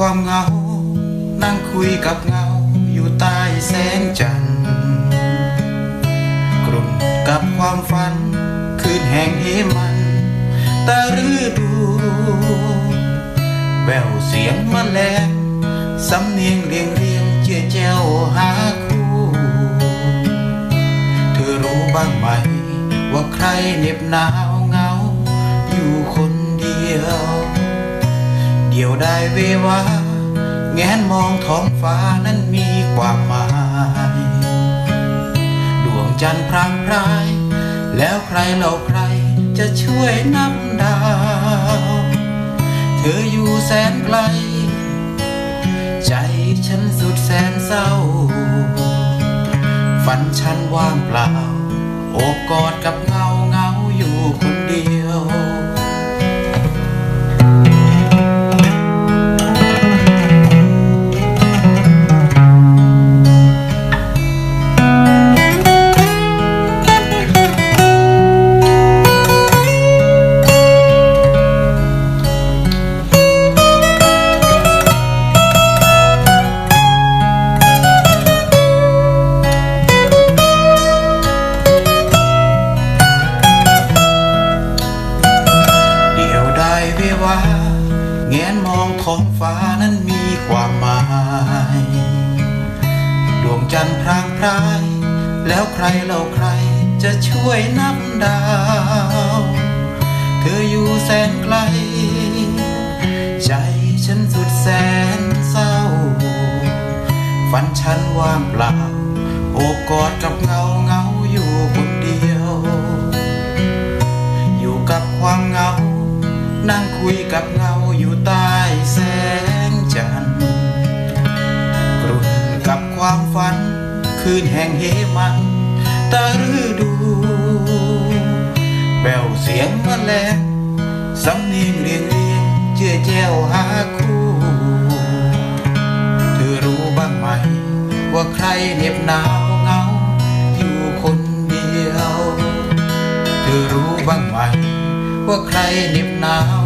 ความเงา นั่งคุยกับเงาอยู่ใต้แสงจันทร์กลุ่นกับความฝัน คืนแห่งเหมันตาฤดูแววเสียงแมลงสำเนียงเรียงเรียงเจียแจ้วหาคู่เธอรู้บ้างไหม ว่าใครเน็บหนาว ได้เววาแงนมองท้องฟ้านั้นมีความหมาย ดวงจันทร์พรางพราย แล้วใครเล่าใครจะช่วยนับดาว เธออยู่แสนไกล ใจฉันสุดแสนเศร้า ฝันฉันว่างเปล่า โอบกอดกับเงาเงา ววาแงนมองท้องฟ้านั้นมีความหมาย ดวงจันทร์พรางพราย แล้วใครเล่าใครจะช่วยนับดาว เธออยู่แสนไกล ใจฉันสุดแสนเศร้า ฝันฉันว่างเปล่า โอบกอดกับเงา คืนแห่งเหมันตาฤดูแววเสียงแมลงสำเนียงเรียงเรียงเจือแจ้วหาคู่ เธอรู้บ้างไหม ว่าใครเหน็บหนาวเงา อยู่คนเดียว เธอรู้บ้างไหม ว่าใครเหน็บหนาว